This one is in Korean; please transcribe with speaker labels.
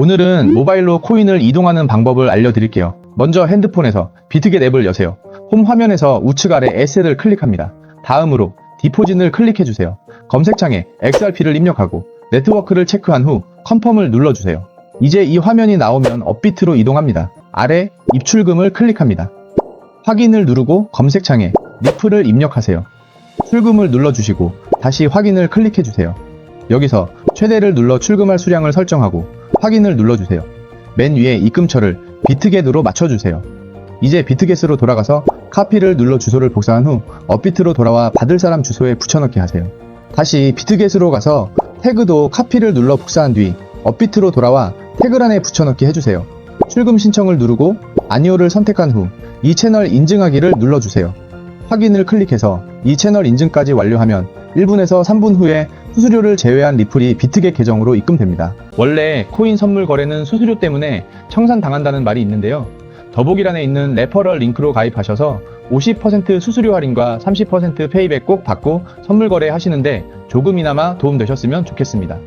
Speaker 1: 오늘은 모바일로 코인을 이동하는 방법을 알려드릴게요. 먼저 핸드폰에서 비트겟 앱을 여세요. 홈 화면에서 우측 아래 에셋을 클릭합니다. 다음으로 디포진을 클릭해주세요. 검색창에 XRP를 입력하고 네트워크를 체크한 후 컨펌을 눌러주세요. 이제 이 화면이 나오면 업비트로 이동합니다. 아래 입출금을 클릭합니다. 확인을 누르고 검색창에 리플을 입력하세요. 출금을 눌러주시고 다시 확인을 클릭해주세요. 여기서 최대를 눌러 출금할 수량을 설정하고 확인을 눌러주세요. 맨 위에 입금처를 비트겟으로 맞춰주세요. 이제 비트겟으로 돌아가서 카피를 눌러 주소를 복사한 후 업비트로 돌아와 받을 사람 주소에 붙여넣기 하세요. 다시 비트겟으로 가서 태그도 카피를 눌러 복사한 뒤 업비트로 돌아와 태그란에 붙여넣기 해주세요. 출금 신청을 누르고 아니오를 선택한 후 이 채널 인증하기를 눌러주세요. 확인을 클릭해서 이 채널 인증까지 완료하면 1분에서 3분 후에 수수료를 제외한 리플이 비트겟 계정으로 입금됩니다. 원래 코인 선물 거래는 수수료 때문에 청산당한다는 말이 있는데요. 더보기란에 있는 레퍼럴 링크로 가입하셔서 50% 수수료 할인과 30% 페이백 꼭 받고 선물 거래 하시는데 조금이나마 도움 되셨으면 좋겠습니다.